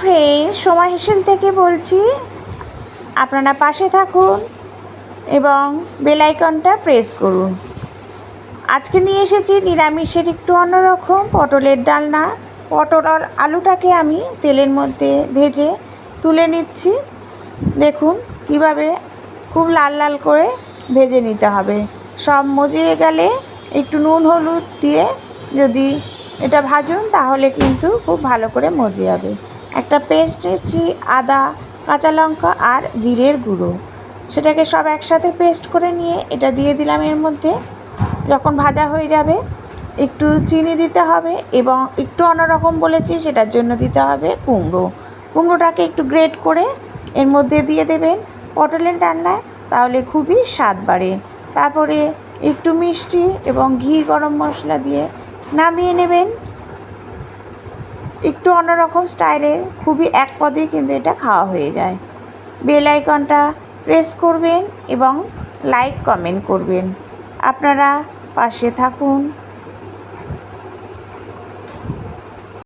Friends সময় হেসেল থেকে বলছি। আপনারা পাশে থাকুন এবং বেলাইকনটা প্রেস করুন। আজকে নিয়ে এসেছি নিরামিষের একটু অন্যরকম পটলের ডালনা। পটল আলুটাকে আমি তেলের মধ্যে ভেজে তুলে নিচ্ছি। দেখুন কীভাবে খুব লাল লাল করে ভেজে নিতে হবে। সব মজিয়ে গেলে একটু নুন, হলুদ দিয়ে যদি এটা ভাজুন তাহলে কিন্তু খুব ভালো করে মজে যাবে। একটা পেস্ট নিচ্ছি, আদা, কাঁচা লঙ্কা আর জিরের গুঁড়ো। সেটাকে সব একসাথে পেস্ট করে নিয়ে এটা দিয়ে দিলাম এর মধ্যে। যখন ভাজা হয়ে যাবে, একটু চিনি দিতে হবে এবং একটু অন্যরকম বলেছি, সেটার জন্য দিতে হবে কুমড়ো। কুমড়োটাকে একটু গ্রেট করে এর মধ্যে দিয়ে দেবেন পটলের রান্নায়, তাহলে খুবই স্বাদ বাড়ে। তারপরে একটু মিষ্টি এবং ঘি গরম মশলা দিয়ে নামিয়ে নেবেন। একটু অন্যরকম স্টাইলে খুবই এক পদে কিন্তু এটা খাওয়া হয়ে যায়। বেল আইকনটা প্রেস করবেন এবং লাইক কমেন্ট করবেন। আপনারা পাশে থাকুন।